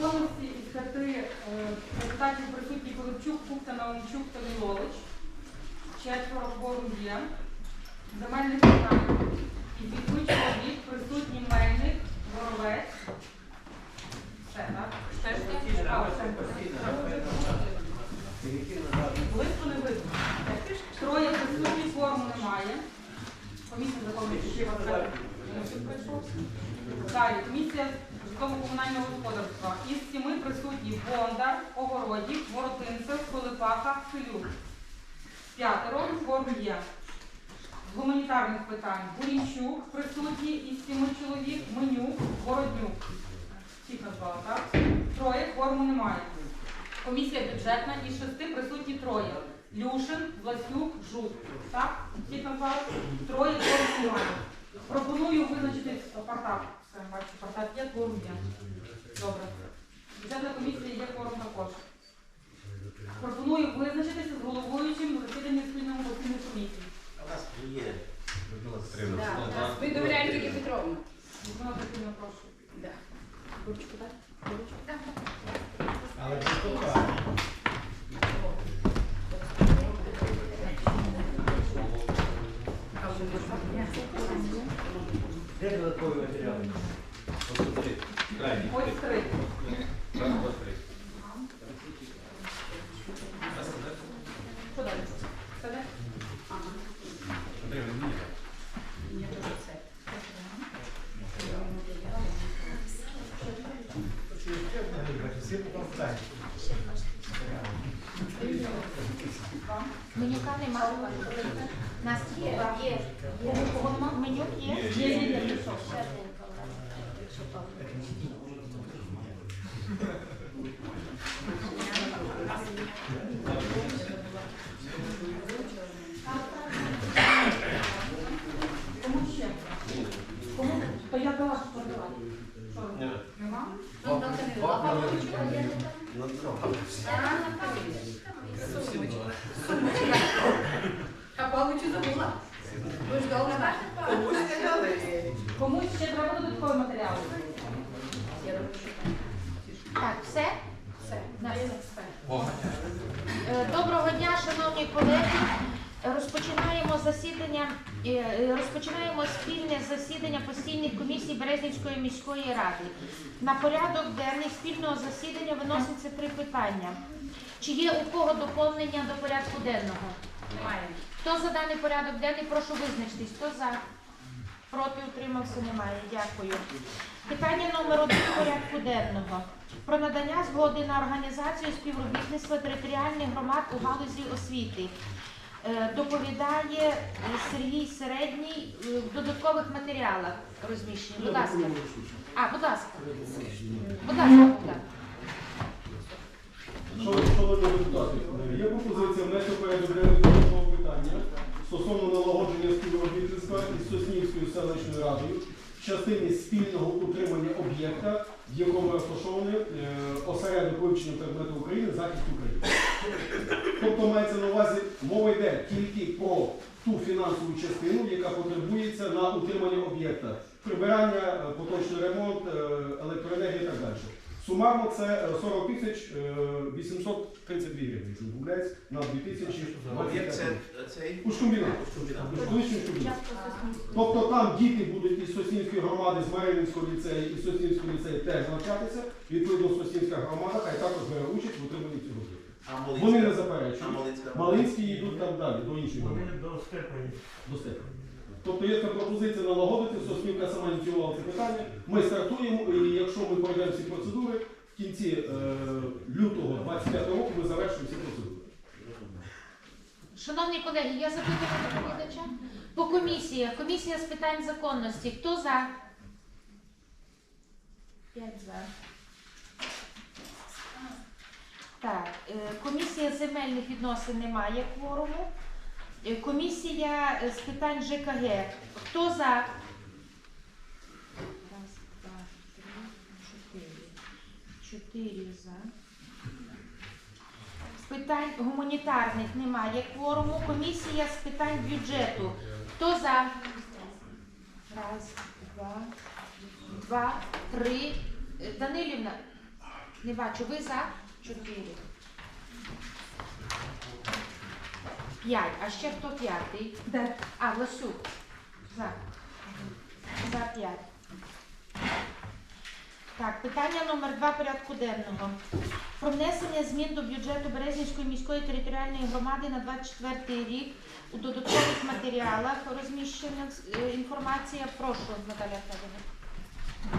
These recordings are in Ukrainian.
законності із п'яти е, депутатів присутні Пилипчук, Кухта, Наумчук та Нілович. Четверо кворум є. Земельних питань. І відповідь чоловік присутні Мельник, Воровець. Все, так? Все ж є? А, все. Близько не видно. Троє присутні, форму немає. Комісія законної підтримки. Далі, комісія житлово-комунального господарства. Із сіми присутні Бондар, Огородів, Воротинцев, Пилипаха, Филюк. П'ятеро, форм є. З гуманітарних питань Бурінчук присутній із сіми чоловік, Менюк, Бороднюк. Всіх назвала, так? Троє, форму немає. Комісія бюджетна із шести присутні троє. Люшин, Власюк, Жук. Так? Всіх назвали? Троє, форму немає. Пропоную визначити апартат. Все, бачу, апартат є, кворум є. Добре. Бюджетна комісія є кворум також. Пропоную визначитися з головуючим на засіданні спільного постійної комісії. У нас є. Людмила Петрівна. Да. Ви довіряєте тільки Петровну? Людмила Петрівна, прошу. Да. Але без кохання. Де додаткові матеріали? Ось три. Крайні. Ось три. Раз, два, три. Що далі? Все далі? Петрівна, ні. Мені дуже це. Менюка нема. Нас є. Є. Кого нема? Менюк є? Є, є, є. Кому ще? Кому? То я дала, що подавати. Що? Ні. Нема? Ну, там не було. Ну, А Павловичу забула. Ви ж довго Комусь не дали. Комусь ще треба додаткові матеріали? Я думаю, що так. Так, все? Все. На Є все. все. Е, Доброго дня, шановні колеги. Розпочинаємо засідання, е, е, розпочинаємо спільне засідання постійних комісій Березнівської міської ради. На порядок денний спільного засідання три питання. Чи є у кого доповнення до порядку денного? Немає. Хто за даний порядок денний, прошу визначитись. Хто за? Проти утримався немає. Дякую. Питання номер один порядку денного. Про надання згоди на організацію співробітництва територіальних громад у галузі освіти. Е, Доповідає Сергій Середній е, в додаткових матеріалах розміщені. Будь ласка. А, будь ласка. Будь ласка, Богдан. Шановні шановні депутати, є пропозиція внести порядок денний питання стосовно налагодження співробітництва із Соснівською селищною радою в частині спільного утримання об'єкта, в якому розташований е, осередок вивчення предмету України захист України. Тобто мається на увазі, мова йде тільки про ту фінансову частину, яка потребується на утримання об'єкта. Прибирання, е, поточний ремонт, е, електроенергія і так далі. Сумарно це е, 40 тисяч е, 832 гривень, якщо не помиляюсь, на 2025 Об'єкт це цей. Ушкомбінат. Ушкомбінат. Колишній Ушкомбінат. Тобто там діти будуть із Соснівської громади, з Маринівського ліцею і Соснівського ліцею теж навчатися. Відповідно, Соснівська громада хай також бере участь в утриманні цього. Вони не заперечують. Малинські йдуть там далі, до іншої громади. До степені. Тобто є така пропозиція налагодити, Соснівка сама ініціювала це питання. Ми стартуємо, і якщо ми пройдемо всі процедури, в кінці е, лютого 25 року ми завершимо всі процедури. Шановні колеги, я запитую доповідача. По комісіях. Комісія з питань законності. Хто за? П'ять за. Так, е, комісія земельних відносин немає кворуму. Е, Комісія е, з питань ЖКГ. Хто за? Раз, два, три, чотири. Чотири за. З питань гуманітарних немає кворуму. Комісія з питань бюджету. Хто за? Раз, два, два, три. Е, Данилівна, Не бачу. Ви за? Чотири. П'ять. А ще хто п'ятий? Де? А, Ласюк. За. За п'ять. Так, питання номер два порядку денного. Про внесення змін до бюджету Березнівської міської територіальної громади на 24 рік у додаткових матеріалах розміщена е, інформація. Прошу, Наталя Федорівна.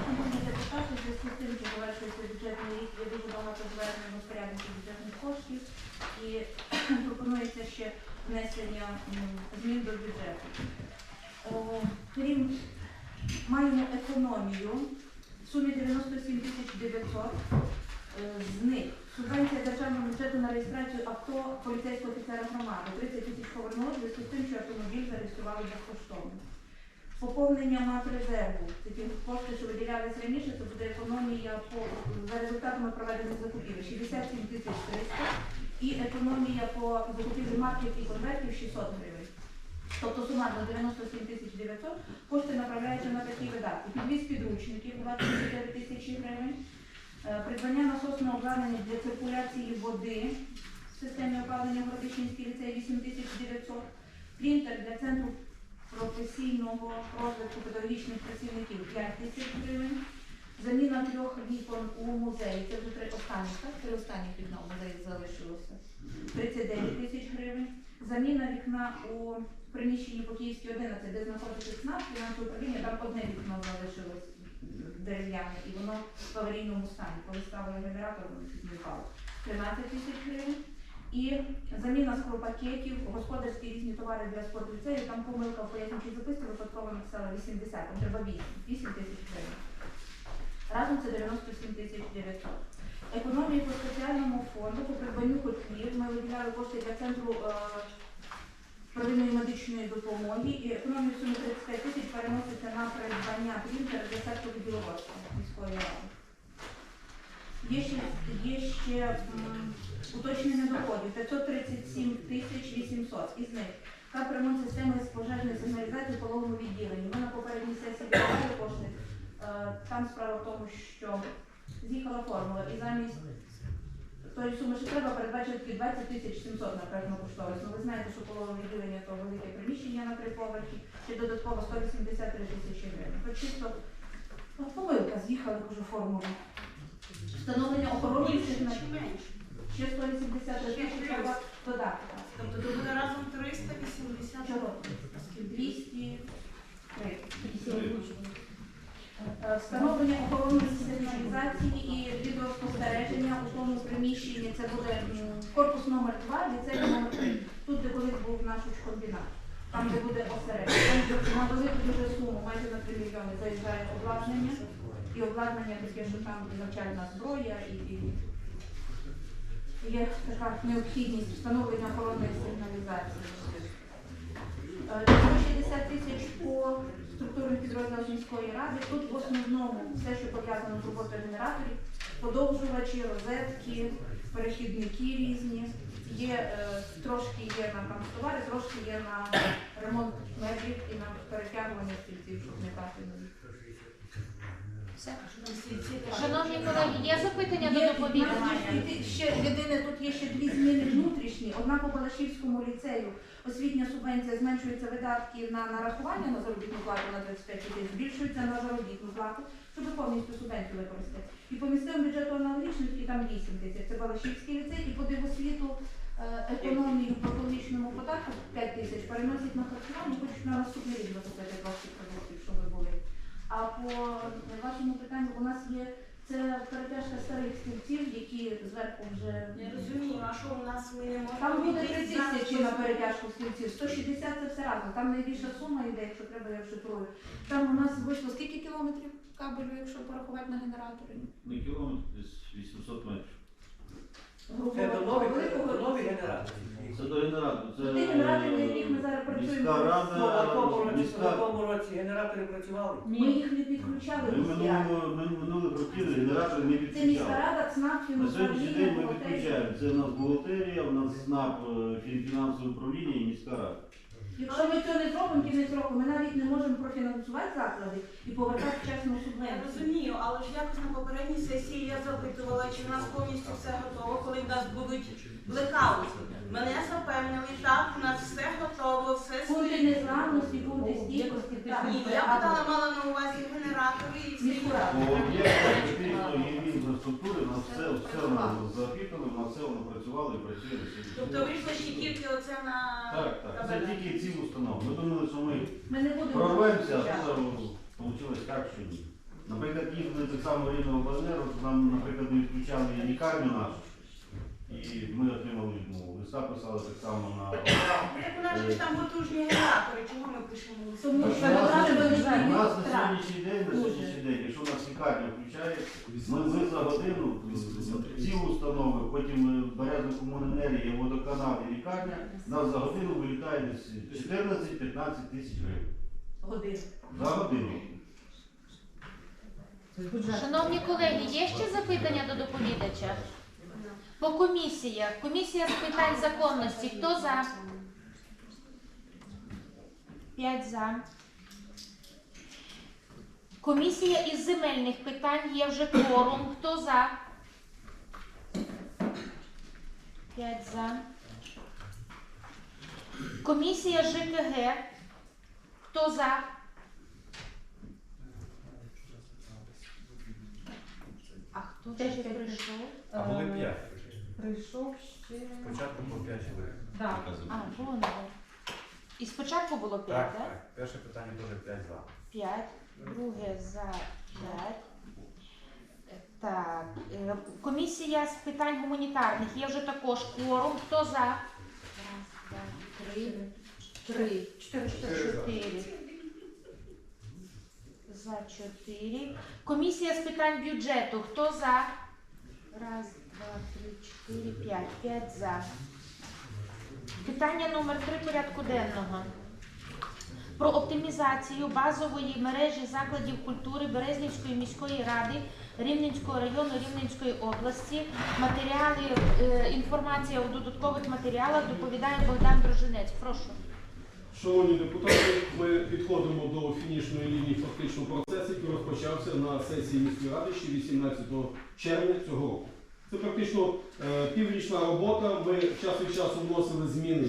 Шановні депутати, в зв'язку з тим, що завершується бюджетний рік, є дуже багато звернень розпорядників бюджетних коштів і пропонується ще внесення змін до бюджету. Крім маємо економію в сумі 97 тисяч 900. Е, З них субвенція державного бюджету на реєстрацію авто поліцейського офіцера громади 30 тисяч повернули зв'язку з тим, що автомобіль зареєстрували безкоштовно. Поповнення матрезерву, це ті кошти, що виділялись раніше, це буде економія по за результатами проведених закупівель 67 тисяч 300 і економія по закупівлі марків і конвертів 600 гривень. Тобто сумарно 97 тисяч 900 кошти направляються на такі видатки. Підвіз підручників 24 тисячі гривень, Е, придбання насосного обладнання для циркуляції води в системі опалення Городищенський ліцей 8 тисяч 900, принтер для центру професійного розвитку педагогічних працівників 5 тисяч гривень. Заміна трьох вікон у музеї, це вже три останні, так? Три останні вікна в музеї залишилося. 39 тисяч гривень. Заміна вікна у приміщенні по Київській 11, де знаходиться ЦНАП, фінансове управління, там одне вікно залишилось дерев'яне, і воно в аварійному стані. Коли ставили генератор, воно зникало. 13 тисяч гривень. І заміна скоропакетів, господарські різні товари для спортліцею, там помилка в пояснюючій записці випадково написала 80, там треба 8, 8 тисяч гривень. Разом це 97 тисяч 900. Економія по спеціальному фонду по придбанню котлів. Ми виділяли кошти для центру е, первинної медичної допомоги і економія в сумі 35 тисяч переноситься на придбання принтера для сектору діловодства міської ради. Є ще, є ще уточнення доходів 537 тисяч 800. Із них капремонт системи з пожежної сигналізації в пологовому відділенні. Ми на попередній сесії брали кошти. Е, Там справа в тому, що з'їхала формула і замість тої суми, що треба, передбачити тільки 20 тисяч 700 на проєктну кошторис. Ну ви знаєте, що пологове відділення то велике приміщення на три поверхи, ще додатково 183 тисячі гривень. То чисто ну, помилка, з'їхали вже формулу. Встановлення охорони сигналів. Ще 183 тисячі треба додати. Тобто то буде разом 380 Чого? 200 Е, Встановлення охоронної сигналізації і відеоспостереження у тому приміщенні. Це буде корпус номер 2, ліцей номер 3. Тут, де колись був наш комбінат. Там, де буде осередок. Там на велику дуже суму, майже на 3 мільйони заїжджає обладнання. І обладнання таке, що там навчальна зброя і, і є така необхідність встановлення охоронної сигналізації. Е, 160 тисяч по структурним підрозділам міської ради. Тут в основному все, що пов'язано з роботою генераторів, подовжувачі, розетки, перехідники різні. Є е, трошки є на там товари, трошки є на ремонт меблів і на перетягування стільців, щоб не пати на них. Все. Шановні колеги, є запитання до Є, доповідача? ще єдине, тут є ще дві зміни внутрішні. Одна по Балашівському ліцею. Освітня субвенція зменшується видатки на нарахування на заробітну плату на 35 тисяч, збільшується на заробітну плату, щоб повністю субвенцію використати. І по місцевому бюджету аналогічно, тільки там 8 тисяч. Це Балашівський ліцей і по дивосвіту е, економію по екологічному податку 5 тисяч переносять на харчування, хочуть на наступний рік закупити трошки продуктів, щоб були. А по вашому питанню у нас є це перетяжка старих стільців, які зверху вже Я розумію, а що у нас ми не можемо там буде відійти 3 тисячі на перетяжку стільців, 160 це все разом. Там найбільша сума йде, якщо треба, я вшитрую. Там у нас вийшло скільки кілометрів кабелю, якщо порахувати на генератори? На кілометр десь 800 метрів. Це до нових, до нових генераторів. Це до генераторів. Це Ті генератори, на яких ми зараз міська працюємо, Ну, рада, а в тому році, в міська. тому році генератори працювали. Ми їх не підключали Ми минулого ми минулих років генератори не Це міська рада, ЦНАП, На сьогоднішній фінуправління, день ми підключаємо. Це у нас бухгалтерія, у нас СНАП, е, фін- фінансове управління і міська рада. Якщо ми цього не зробимо, кінець року, ми навіть не можемо профінансувати заклади і повертати вчасно Я розумію, але ж якось на попередній сесії я запитувала, чи в нас повністю все готово, коли в нас будуть блекаути. Мене запевнили, так, у нас все готово, все Пункти стоїть. незламності, пункти стійкості, Ні, я питала, мала на увазі генератори і. Міську раду. По об'єктах критичної інфраструктури на все, все воно запитали, на все воно працювало і працює на сьогодні. Тобто вийшло ще тільки оце на Так, так. Це тільки ці установи. Ми думали, що ми Ми не будемо. прорвемося, а тут вийшло так, що ні. Наприклад, їздили так само рівного обленеру, нам, наприклад, не відключали лікарню нашу. І ми отримали відмову. Листа писали так само на Так у нас же ж там потужні генератори, чого ми пишемо лист? Тому що у нас- У нас на сьогоднішній день, на сьогоднішній день, якщо у нас лікарня включає, ми, ми за годину ці установи, потім е, Березна комуненерія, водоканал і лікарня, нас за годину вилітає десь 14-15 тисяч гривень. Годин. За годину. Шановні колеги, є ще запитання до доповідача? По комісіях. Комісія з питань законності. Хто за? П'ять за. Комісія із земельних питань є вже кворум. Хто за? П'ять за. Комісія ЖКГ. Хто за? А хто ще прийшов? А були п'ять. Прийшов ще. Спочатку по п'ять чоловік. Да. А, вон. І спочатку було 5, Так, так? так. Перше питання теж п'ять за. 5, друге за 5. Так, е, комісія з питань гуманітарних. Є вже також кворум. Хто за? Раз, два, три, три, чотири, чотири. За чотири. Комісія з питань бюджету. Хто за? Три, чотири, п'ять. П'ять за. Питання номер три порядку денного. Про оптимізацію базової мережі закладів культури Березнівської міської ради Рівненського району Рівненської області. Матеріали, е, інформація у додаткових матеріалах доповідає Богдан Дружинець. Прошу. Шановні депутати, ми підходимо до фінішної лінії фактично процесу, який розпочався на сесії міської ради ще 18 червня цього року. Це практично е, піврічна робота. Ми час від часу вносили зміни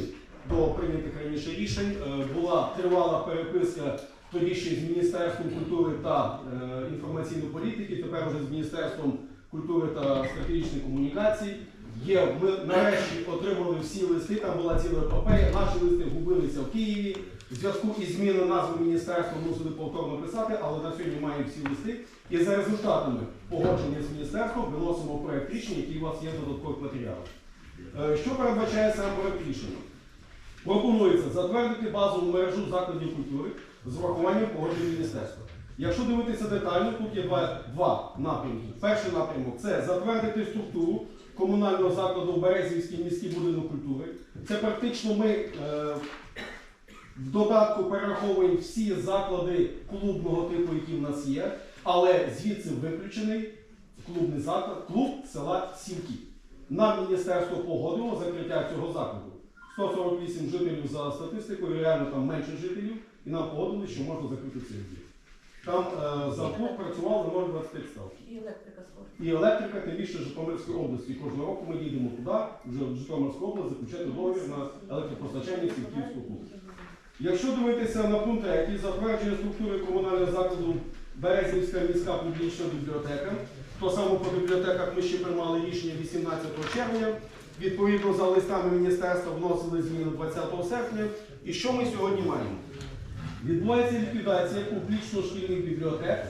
до прийнятих раніше рішень. Е, була тривала переписка тоді ще з Міністерством культури та е, інформаційної політики, тепер вже з Міністерством культури та стратегічних комунікацій. Є, ми нарешті отримали всі листи, там була ціла епопея, наші листи губилися в Києві. В зв'язку із зміною назви міністерства мусили повторно писати, але на сьогодні маємо всі листи. І за результатами погодження з міністерством виносимо проект рішення, який у вас є в додаткових матеріалах. Е, Що передбачає сам проект рішення? Пропонується затвердити базову мережу закладів культури з врахуванням погодження міністерства. Якщо дивитися детально, тут є два напрямки. Перший напрямок це затвердити структуру комунального закладу Березівський міський будинок культури. Це практично ми е, в додатку перераховуємо всі заклади клубного типу, які в нас є, але звідси виключений клубний заклад, клуб села Сімки. Нам міністерство погодило закриття цього закладу. 148 жителів за статистикою, реально там менше жителів, і нам погодили, що можна закрити цей об'єкт. Там е, за клуб працювали 0,25 ставки. І електрика схожа. І електрика, тим більше Житомирської області. Кожного року ми їдемо туди, вже в Житомирську область, заключати договір на електропостачання Сівківського клубу. Якщо дивитися на пункт 3, затвердження структури комунального закладу Березівська міська публічна бібліотека, то саме по бібліотеках ми ще приймали рішення 18 червня. Відповідно за листами міністерства вносили зміни 20 серпня. І що ми сьогодні маємо? Відбувається ліквідація публічно-шкільних бібліотек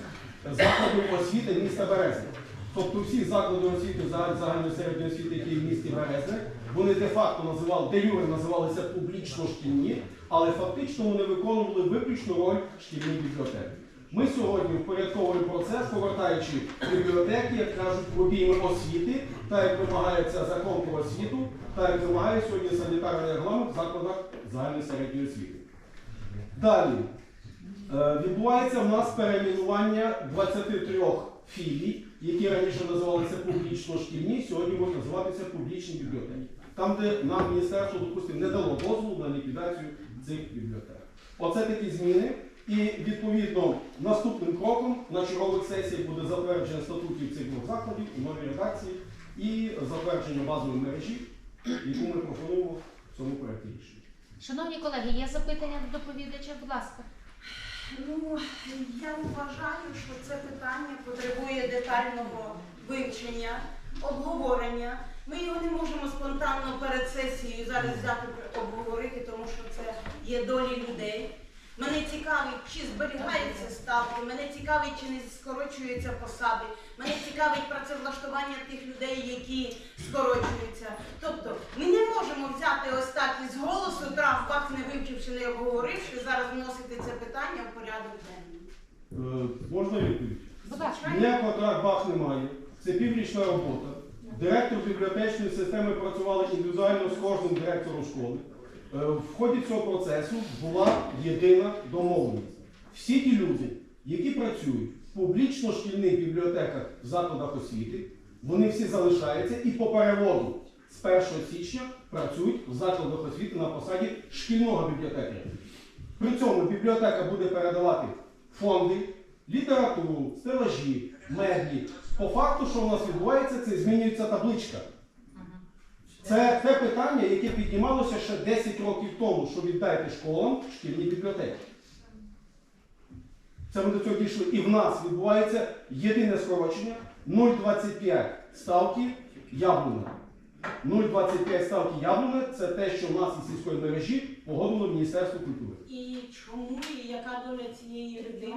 закладів освіти міста Березня. Тобто всі заклади освіти загальної середньої освіти, які в місті Березне, вони де-факто називали, де юре називалися публічно-шкільні, але фактично вони виконували виключну роль шкільних бібліотек. Ми сьогодні впорядковуємо процес, повертаючи бібліотеки, як кажуть, в обійми освіти, так як вимагається закон про освіту, так як вимагає сьогодні санітарний регламент в закладах загальної середньої освіти. Далі. Е, Відбувається в нас перейменування 23 філій, які раніше називалися публічно-шкільні, сьогодні можуть називатися публічні бібліотеки. Там, де нам міністерство, допустимо, не дало дозволу на ліквідацію цих бібліотек. Оце такі зміни. І відповідно наступним кроком на чергових сесіях буде затвердження статутів цих двох закладів у новій редакції і затвердження базової мережі, яку ми пропонуємо в цьому проєкті рішення. Шановні колеги, є запитання до доповідача? Будь ласка. Ну, я вважаю, що це питання потребує детального вивчення, обговорення. Ми його не можемо спонтанно перед сесією зараз взяти обговорити, тому що це є долі людей. Мене цікавить, чи зберігаються ставки, мене цікавить, чи не скорочуються посади, мене цікавить працевлаштування тих людей, які скорочуються. Тобто ми не можемо взяти ось так із голосу, трав, бах, не вивчивши, не обговоривши, зараз вносити це питання в порядок денний. Е, можна відповідь? Ніякого трак-бах немає. Це піврічна робота. Директор бібліотечної системи працювала індивідуально з кожним директором школи. Е, В ході цього процесу була єдина домовленість. Всі ті люди, які працюють в публічно-шкільних бібліотеках в закладах освіти, вони всі залишаються і по переводу з 1 січня працюють в закладах освіти на посаді шкільного бібліотекаря. При цьому бібліотека буде передавати фонди, літературу, стелажі, меблі. По факту, що у нас відбувається, це змінюється табличка. Це те питання, яке піднімалося ще 10 років тому, що віддайте школам шкільні бібліотеки. Це ми до цього дійшли. І в нас відбувається єдине скорочення 0,25 ставки яблуна. 0,25 ставки яблуна це те, що в нас із сільської мережі погодило Міністерство культури. І чому і яка доля цієї людини?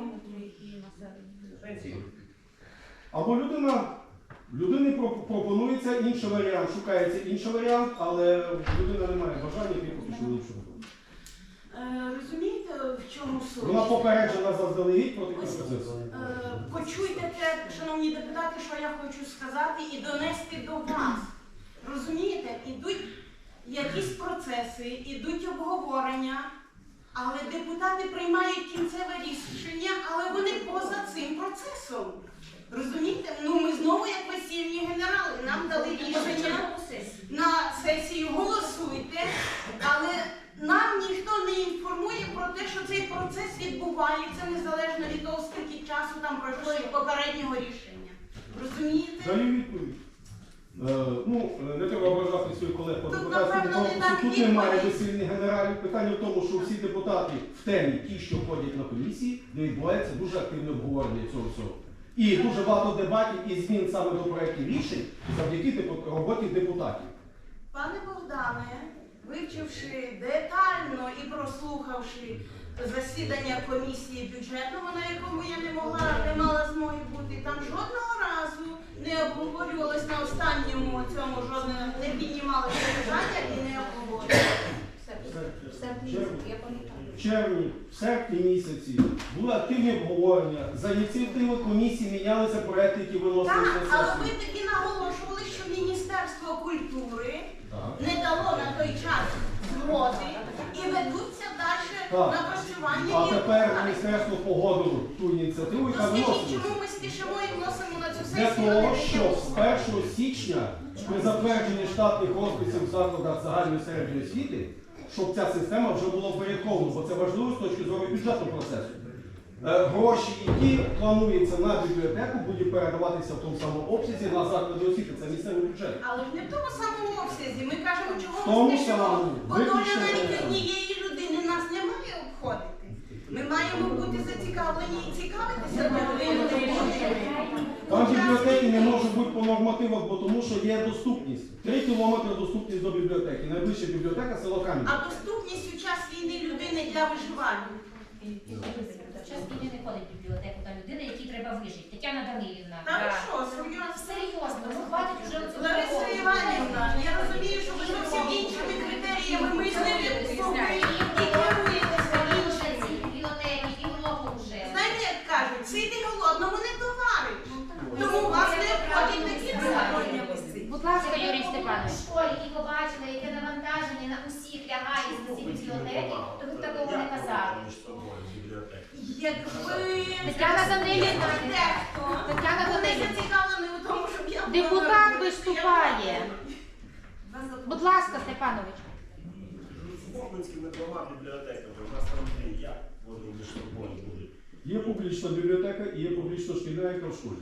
Або людина, людині пропонується інший варіант, шукається інший варіант, але людина не має бажання поки що іншого. Е, розумієте, в чому суть? Вона попереджена заздалегідь про такий Ось, процес. Е, Почуйте те, шановні депутати, що я хочу сказати, і донести до вас. Розумієте, ідуть якісь процеси, ідуть обговорення, але депутати приймають кінцеве рішення, але вони поза цим процесом. Розумієте? Ну ми знову як весільні генерали. Нам дали рішення на сесію голосуйте, але нам ніхто не інформує про те, що цей процес відбувається незалежно від того, скільки часу там пройшло від попереднього рішення. Розумієте? Даю відповідь. Е, ну, не треба ображати своїх колег по Тут, депутатському корпусу. Тут немає весільних генералів. Питання в тому, що всі депутати в темі, ті, що ходять на комісії, де відбувається дуже активне обговорення цього всього. І дуже багато дебатів і змін саме до проєктів рішень завдяки депу- роботі депутатів. Пане Богдане, вивчивши детально і прослухавши засідання комісії бюджетного, на якому я не могла, не мала змоги бути, там жодного разу не обговорювалось на останньому цьому жодне не піднімалося питання і не обговорювалося. В червні, в серпні місяці були активні обговорення. За ініціативи комісії мінялися проекти, які виносилися Так, на але сесію. ви тоді наголошували, що Міністерство культури Так. не дало на той час згоди і ведуться далі Так. напрацювання А і тепер обговорення. міністерство погодило ту ініціативу, Ну яка скажіть, вносилася. чому ми спішимо і вносимо на цю Для сесію? того, щоб з 1 січня при затвердженні штатних розписів в закладах загальної середньої освіти, щоб ця система вже була впорядкована, бо це важливо з точки зору бюджетного процесу. Е, Гроші, які плануються на бібліотеку, будуть передаватися в тому самому обсязі на заклади освіти. Це місцевий бюджет. Але ж не в тому самому обсязі. Ми кажемо, чого тому ми спішимо. самому. Бо доля навіть однієї людини нас не має обходити. Ми маємо бути зацікавлені і цікавитися бібліотеки не можуть бути по нормативах, бо тому що є доступність. Три кілометри доступність до бібліотеки. Найближча бібліотека село Кам'янка. А доступність у час війни людини для виживання. Час війни не ходить в бібліотеку та людина, якій треба вижити. Тетяна Данилівна. Та ви що, серйозно? Серйозно, ну хватить уже оцю Лариса. Іванівна, я розумію, що ви зовсім іншими критеріями мислите і керуєтеся іншими. бібліотеки, і много вже. Знаєте, як кажуть, сиди голодному не товариш. Тому вас не обходять такі закони. Будь ласка, Юрій Якби ви були Степанович. в школі і побачили, яке навантаження на усіх лягає з ці бібліотеки, то ви б такого не казали. Якби Тетяна Данилівна. дехто Тетяна Данилівна. у тому, щоб я була Депутат виступає. Будь ласка, Степанович. Бахмутськими двома бібліотеками. У нас там дві. Як вони між собою будуть? Є публічна бібліотека і є публічно шкільна, яка в школі.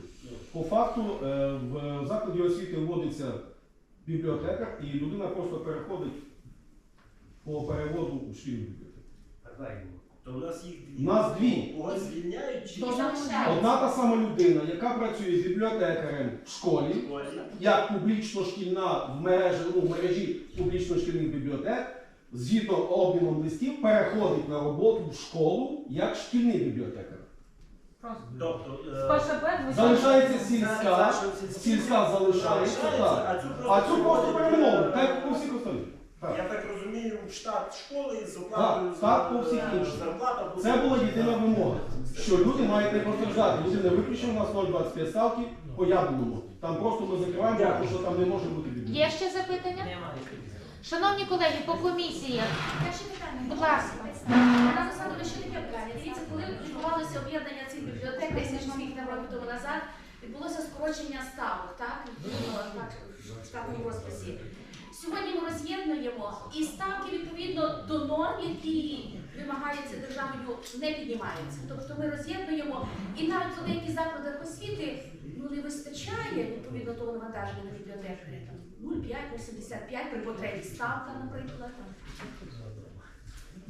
По факту е, в закладі освіти вводиться бібліотека, і людина просто переходить по переводу у шкільну бібліотеку. То у нас їх дві. У нас дві. Когось звільняють чи. Одна та сама людина, яка працює бібліотекарем в школі, як публічно шкільна в мережі, ну, в мережі публічно шкільних бібліотек, згідно обміном листів, переходить на роботу в школу як шкільний бібліотекар. Тобто, е, Залишається сільська, сільська залишається, так. а цю А цю просто перейменовують, так як у всіх остальних. Я так розумію, в штат школи з оплатою Так, так, по всіх інших. зарплата. Це була єдина вимога, що люди мають не постраждати. Люди не виключили у нас 0,25 ставки по яблуному. Там просто ми закриваємо, тому що там не може бути бібліотека. Є ще запитання? Шановні колеги, по комісіях, Перше питання. Будь ласка. На засаду ще таке питання. Дивіться, коли відбувалося об'єднання цих бібліотек, десь років тому назад, відбулося скорочення ставок, так? Відповідно, в штатному розписі. Сьогодні ми роз'єднуємо і ставки відповідно до норм, які вимагаються державою, не піднімаються. Тобто ми роз'єднуємо і навіть у деяких закладах освіти ну, не вистачає відповідно того навантаження на бібліотекаря. Там 0,5, 0,75 при потребі ставка, наприклад.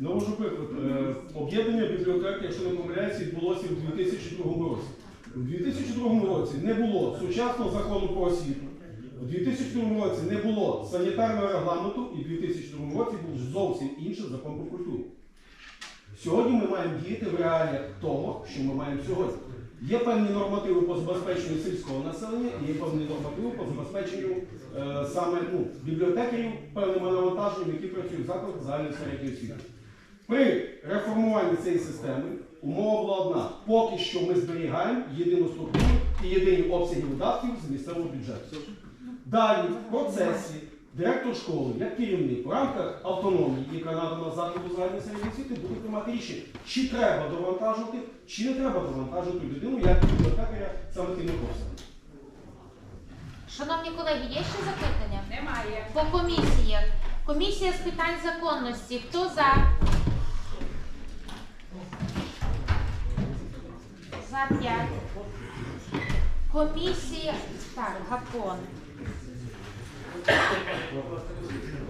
Навожу приклад. Е, Об'єднання бібліотек, якщо не помиляюся, відбулося в 2002 році. У 2002 році не було сучасного закону про освіту. У 2002 році не було санітарного регламенту, і в 2002 році був зовсім інший закон про культуру. Сьогодні ми маємо діяти в реаліях того, що ми маємо сьогодні. Є певні нормативи по забезпеченню сільського населення, і є певні нормативи по забезпеченню е, саме ну, бібліотекарів певними навантаженнями, які працюють в закладах загальної середньої освіти. При реформуванні цієї системи умова була одна. Поки що ми зберігаємо єдину структуру і єдині обсяги видатків з місцевого бюджету. Далі в процесі директор школи, як керівник, в рамках автономії, яка надана закладу загальної середньої освіти, буде приймати рішення, чи треба довантажувати, чи не треба довантажувати людину як бібліотекаря саме тими обсягами. шановні колеги, є ще запитання? Немає. По комісіях. Комісія з питань законності. Хто за? За п'ять. Комісія. Так, гапон.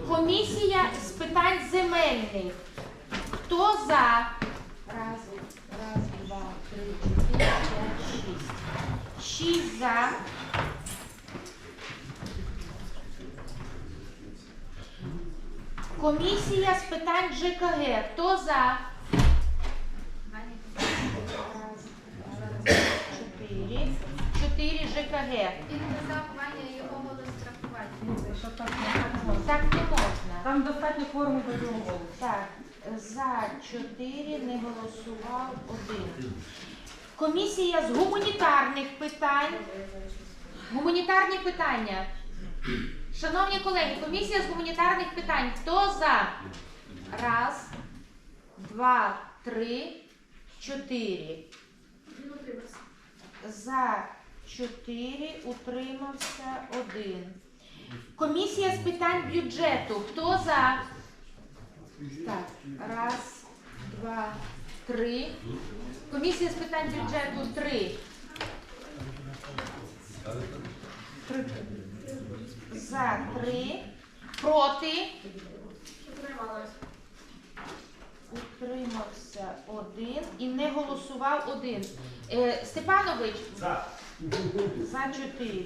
Комісія з питань земельних. Хто за? Раз, раз, два, три, чотири, п'ять, шість. Шість за. Комісія з питань ЖКГ. Хто за? Раз, два, чотири. Чотири ЖКГ. І не зарахування його голострахування. Так не можна. Там достатньо форму до голосу. Так, за чотири не голосував один. Комісія з гуманітарних питань. Гуманітарні питання. Шановні колеги, комісія з гуманітарних питань. Хто за? Раз, два, три, чотири. За 4 утримався один. Комісія з питань бюджету. Хто за? Так, раз, два, три. Комісія з питань бюджету три. За три. Проти. Утримався один і не голосував один. Е, Степанович, За. За 4.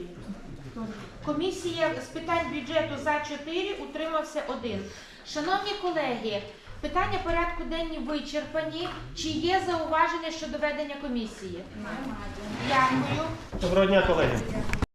Комісія з питань бюджету за 4, утримався 1. Шановні колеги, питання порядку денні вичерпані. Чи є зауваження щодо ведення комісії? Дякую. Доброго дня, колеги.